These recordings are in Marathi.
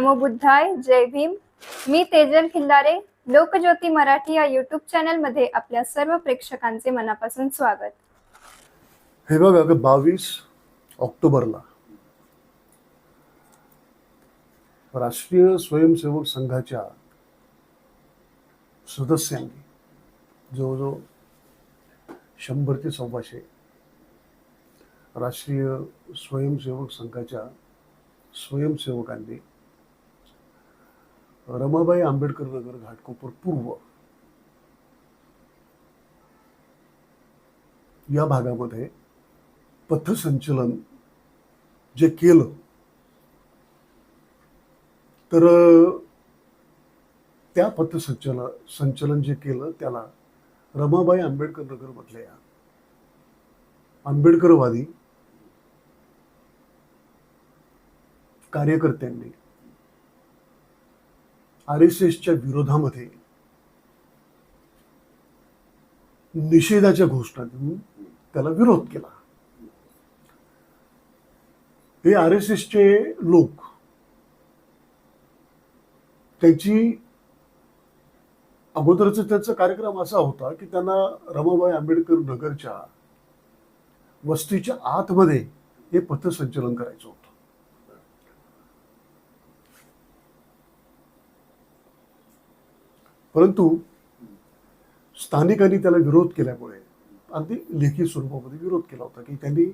नमो बुद्धाय जय भीम. मी तेजल खिल्लारे लोकज्योती मराठी या युट्यूब चॅनलमध्ये आपल्या सर्व प्रेक्षकांचे मनापासून स्वागत. हे बघ अगं बावीस ऑक्टोबरला राष्ट्रीय स्वयंसेवक संघाच्या सदस्यांनी जवळजवळ शंभर ते सव्वाशे राष्ट्रीय स्वयंसेवक संघाच्या स्वयंसेवकांनी रमाबाई आंबेडकर नगर घाटकोपर पूर्व. या भागामध्ये पथसंचलन जे केलं तर त्या पथसंचलन संचलन जे केलं त्याला रमाबाई आंबेडकर नगरमधल्या आंबेडकरवादी कार्यकर्त्यांनी आर एस एसच्या विरोधामध्ये निषेधाच्या घोषणा देऊन त्याला विरोध केला. हे आर एस एसचे लोक त्यांची अगोदरचा त्याचा कार्यक्रम असा होता की त्यांना रमाबाई आंबेडकर नगरच्या वस्तीच्या आतमध्ये हे पथसंचलन करायचं होतं. परंतु स्थानिकांनी त्याला विरोध केल्यामुळे अगदी लेखी स्वरूपामध्ये विरोध केला होता की त्यांनी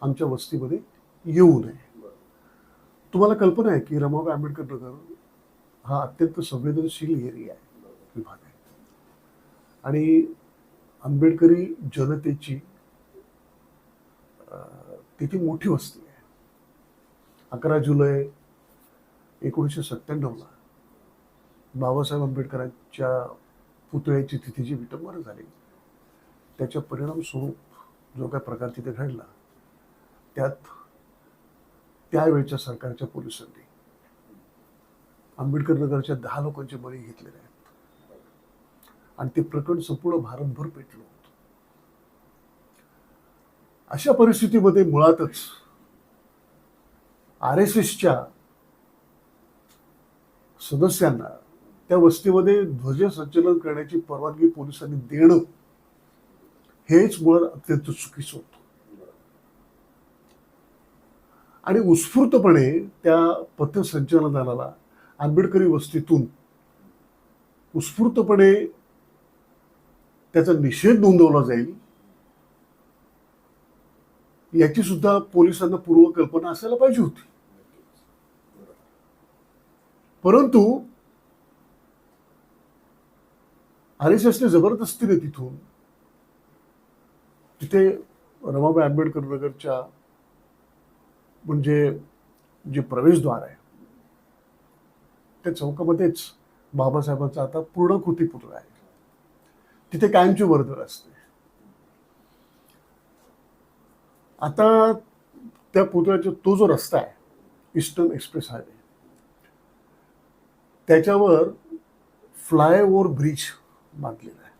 आमच्या वस्तीमध्ये येऊ नये. तुम्हाला कल्पना आहे की रमाबाई आंबेडकर नगर हा अत्यंत संवेदनशील एरिया आहे विभाग आहे. आणि आंबेडकरी जनतेची तिथे मोठी वस्ती आहे. अकरा जुलै एकोणीसशे सत्त्याण्णवला बाबासाहेब आंबेडकरांच्या पुतळ्याची तिथे जी विटंबना झाली. त्याच्या परिणाम स्वरूप जो काय प्रकार तिथे घडला त्यात त्यावेळच्या सरकारच्या पोलिसांनी आंबेडकर नगरच्या दहा लोकांचे बळी घेतलेले आहेत. आणि ते प्रकरण संपूर्ण भारतभर पेटलं होतं. अशा परिस्थितीमध्ये मुळातच आर एस एसच्या सदस्यांना त्या वस्तीमध्ये ध्वज संचलन करण्याची परवानगी पोलिसांनी देणं हेच मुळात अत्यंत चुकीचं होतं. आणि उत्स्फूर्तपणे त्या पथसंचलनाला आंबेडकरी वस्तीतून उत्स्फूर्तपणे त्याचा निषेध नोंदवला जाईल याची सुद्धा पोलिसांना पूर्वकल्पना असायला पाहिजे होती. परंतु आर एस एसने जबरदस्तीने तिथून. तिथे रमाबाई आंबेडकर नगरच्या म्हणजे जे प्रवेशद्वार आहे त्या चौकामध्येच बाबासाहेबांचा आता पूर्णकृती पुतळा आहे. तिथे कायमची वर्दळ असते. आता त्या पुतळ्याचा तो जो रस्ता आहे ईस्टर्न एक्सप्रेस हायवे त्याच्यावर फ्लायओव्हर ब्रिज बांधलेलं आहे.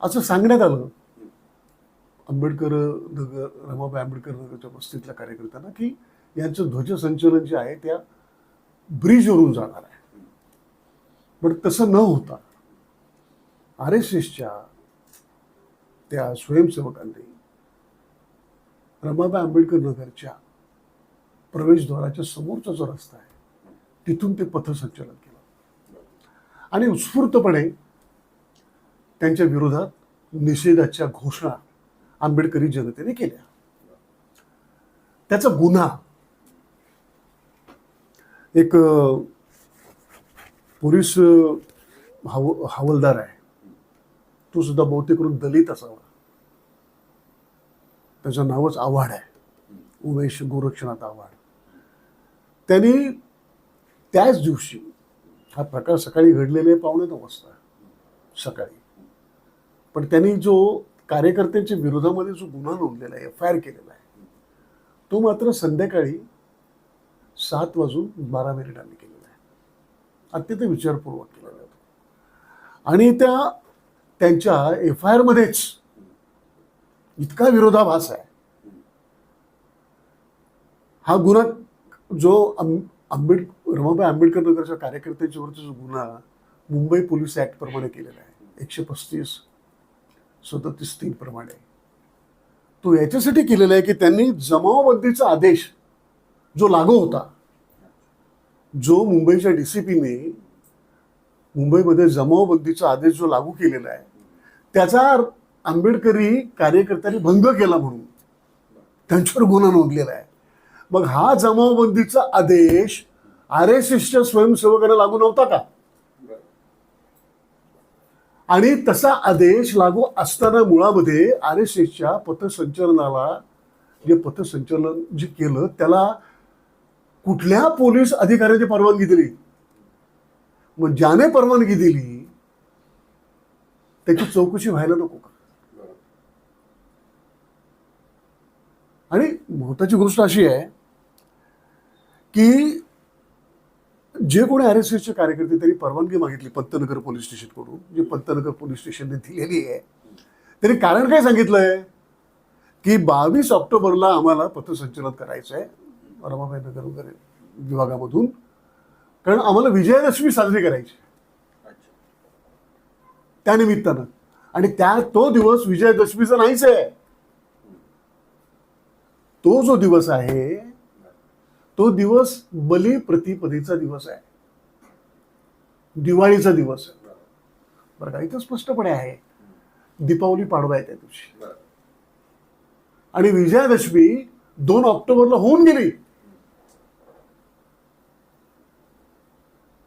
असं सांगण्यात आलं आंबेडकर नगर रमाबाई आंबेडकर नगरच्या वस्तीतल्या कार्यकर्त्यांना की यांचं ध्वजसंचलन जे आहे त्या ब्रिजवरून जाणार आहे. पण तसं न होता आर एस एसच्या त्या स्वयंसेवकांनी रमाबाई आंबेडकर नगरच्या प्रवेशद्वाराच्या समोरचा जो रस्ता आहे तिथून ते पथसंचलन केलं. आणि उत्स्फूर्तपणे त्यांच्या विरोधात निषेधाच्या घोषणा आंबेडकरी जनतेने केल्या. त्याचा गुन्हा एक पोलीस हाव हवालदार आहे. तो सुद्धा बहुतेक करून दलित असावा. त्याचं नावच आव्हाड आहे. उमेश गोरक्षनाथ आव्हाड. त्यांनी त्याच दिवशी हा प्रकार सकाळी घडलेले पावणे नऊ वाजता सकाळी. पण त्यांनी जो कार्यकर्त्यांच्या विरोधामध्ये जो गुन्हा नोंदलेला आहे एफ आय आर केलेला आहे तो मात्र संध्याकाळी सात वाजून बारा मिनिटांनी केलेला आहे. अत्यंत विचारपूर्वक केलेला आहे आणि त्या त्यांच्या एफ आय आरमध्येच इतका विरोधाभास आहे. हा गुन्हा जो आंबेड रमाबाई आंबेडकर नगरच्या कार्यकर्त्यांच्यावरचा जो गुन्हा मुंबई पोलीस ऍक्ट प्रमाणे केलेला आहे एकशे पस्तीस सदतीस तीन प्रमाणे. तो याच्यासाठी केलेला आहे की त्यांनी जमावबंदीचा आदेश जो लागू होता जो मुंबईच्या डीसीपीने मुंबईमध्ये जमावबंदीचा आदेश जो लागू केलेला आहे त्याचा आंबेडकरी कार्यकर्त्यांनी भंग केला म्हणून त्यांच्यावर गुन्हा नोंदलेला आहे. मग हा जमावबंदीचा आदेश आर एस एसच्या स्वयंसेवकांना लागू नव्हता का? आणि तसा आदेश लागू असताना मुळामध्ये आर एस एसच्या पथसंचलनाला जे पथसंचलन जे केलं त्याला कुठल्या पोलीस अधिकाऱ्याची परवानगी दिली? मग ज्याने परवानगी दिली त्याची चौकशी व्हायला नको का? आणि महत्वाची गोष्ट अशी आहे की जे कोणी आर एस एसचे कार्यकर्ते त्यांनी परवानगी मागितली पंतनगर पोलीस स्टेशनकडून जे पंतनगर पोलीस स्टेशनने दिलेली आहे त्यांनी कारण काय सांगितलंय? की बावीस ऑक्टोबरला आम्हाला पथसंचलन करायचं आहे रमाबाई नगर वगैरे विभागामधून. कारण आम्हाला विजयादशमी साजरी करायची. त्यानिमित्तानं आणि त्या तो दिवस विजयादशमीचा नाहीच आहे. तो जो दिवस आहे तो दिवस बली प्रतिपदेचा दिवस आहे. दिवाळीचा दिवस आहे. बरं का? इथं स्पष्टपणे आहे. दीपावली पाडवा आहे त्या दिवशी. आणि विजयादशमी दोन ऑक्टोबरला होऊन गेली.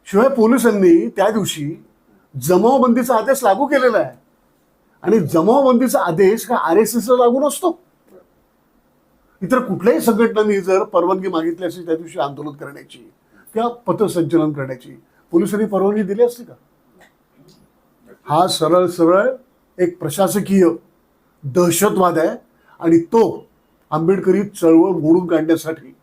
शिवाय पोलिसांनी त्या दिवशी जमावबंदीचा आदेश लागू केलेला आहे. आणि जमावबंदीचा आदेश हा आर एस एसला लागू नसतो. इतर कुठल्याही संघटनांनी जर परवानगी मागितली असेल त्या दिवशी आंदोलन करण्याची किंवा पथसंचलन करण्याची पोलिसांनी परवानगी दिली असती का? हा सरळ सरळ एक प्रशासकीय दहशतवाद आहे आणि तो आंबेडकरी चळवळ मोडून काढण्यासाठी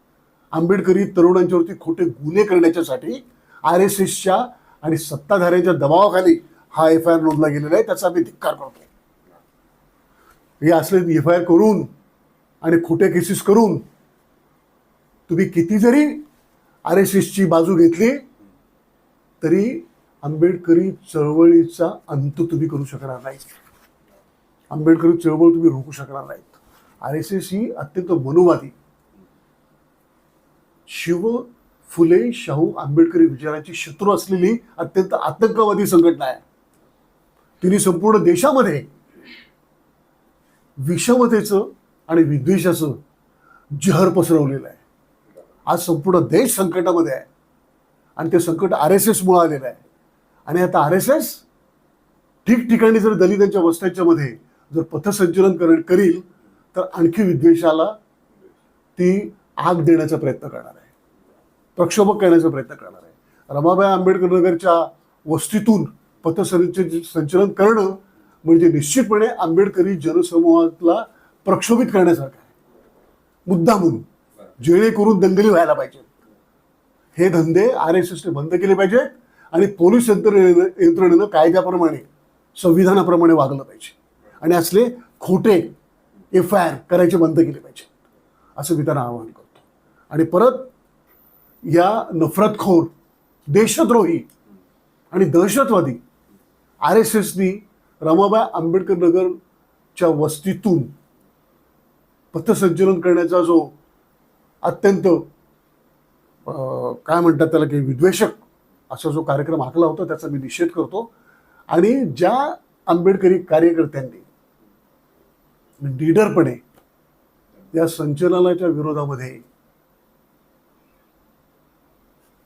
आंबेडकरी तरुणांच्यावरती खोटे गुन्हे करण्याच्यासाठी आर एस एसच्या आणि सत्ताधाऱ्यांच्या दबावाखाली हा एफ आय आर नोंदला गेलेला आहे त्याचा आम्ही धिक्कार करतो हे असले एफ आय आर करून आणि खोट्या केसेस करून तुम्ही किती जरी आर एस एसची बाजू घेतली तरी आंबेडकरी चळवळीचा अंत तुम्ही करू शकणार नाही आंबेडकरी चळवळ तुम्ही रोखू शकणार नाहीत. आर एस एस ही अत्यंत मनोवादी. शिव फुले शाहू आंबेडकरी विचाराची शत्रू असलेली अत्यंत आतंकवादी संघटना आहे. तिने संपूर्ण देशामध्ये विषमतेचं आणि विद्वेषाचं जहर पसरवलेलं आहे. आज संपूर्ण देश संकटामध्ये आहे. आणि ते संकट आर एस एसमुळे आलेलं आहे. आणि आता आर एस एस ठिकठिकाणी जर दलितांच्या वस्त्यांच्यामध्ये जर पथसंचलन कर करील तर आणखी विद्वेषाला ती आग देण्याचा प्रयत्न करणार आहे. प्रक्षोभक करण्याचा प्रयत्न करणार आहे. रमाबाई आंबेडकर नगरच्या वस्तीतून पथसंच संचलन करणं म्हणजे निश्चितपणे आंबेडकरी जनसमूहातला प्रक्षोभित करण्यासारखं आहे. मुद्दा म्हणून. जेणेकरून दंगली व्हायला पाहिजेत हे धंदे आर एस एसने बंद केले पाहिजेत आणि पोलीस यंत्रणेनं यंत्रणेनं कायद्याप्रमाणे संविधानाप्रमाणे वागलं पाहिजे. आणि असले खोटे एफ आय आर करायचे बंद केले पाहिजे. असं मी त्यांना आवाहन करतो. आणि परत या नफरतखोर देशद्रोही आणि दहशतवादी आर एस एसनी रमाबाई आंबेडकर नगरच्या वस्तीतून पथसंचलन करण्याचा जो अत्यंत काय म्हणतात त्याला की विद्वेषक असा जो कार्यक्रम आखला होता त्याचा मी निषेध करतो. आणि ज्या आंबेडकरी कार्यकर्त्यांनी लीडरपणे या संचलनाच्या विरोधामध्ये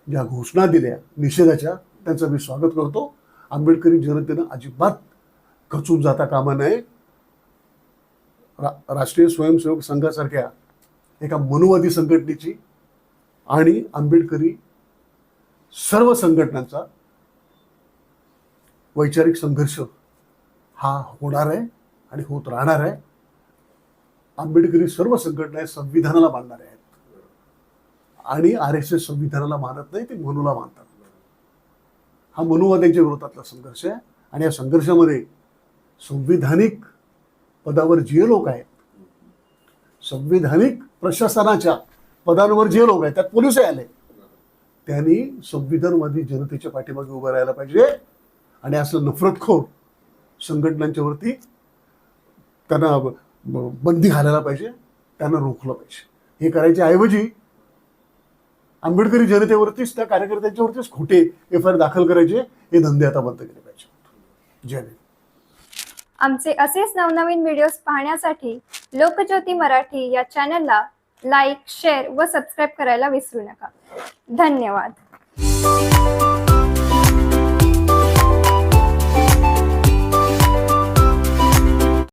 ज्या घोषणा दिल्या निषेधाच्या त्यांचं मी स्वागत करतो. आंबेडकरी जनतेनं अजिबात खचून जाता कामा नये. रा राष्ट्रीय स्वयंसेवक संघासारख्या एका मनोवादी संघटनेची आणि आंबेडकरी सर्व संघटनांचा वैचारिक संघर्ष हा होणार आहे आणि होत राहणार आहे. आंबेडकरी सर्व संघटना संविधानाला मानणारे आहेत. आणि आर एस एस संविधानाला मानत नाही ते मनूला मानतात. हा मनुवाद्यांच्या विरोधातला संघर्ष आहे आणि या संघर्षामध्ये संविधानिक पदावर जे लोक आहेत संविधानिक प्रशासनाच्या पदांवर जे लोक आहेत त्यात पोलिसही आले. त्यांनी संविधानवादी जनतेच्या पाठीमागे उभं राहायला पाहिजे. आणि असं नफरतखोर संघटनांच्या वरती त्यांना बंदी घालायला पाहिजे त्यांना रोखलं पाहिजे. हे करायच्या ऐवजी आंबेडकरी जनतेवरतीच त्या कार्यकर्त्यांच्यावरतीच खोटे एफ आय आर दाखल करायचे हे धंदे आता बंद केले पाहिजे जय भीम आमचे असेच नवनवीन व्हिडिओज पाहण्यासाठी लोकज्योती मराठी या चॅनलला लाईक शेअर व सबस्क्राईब करायला विसरू नका. धन्यवाद.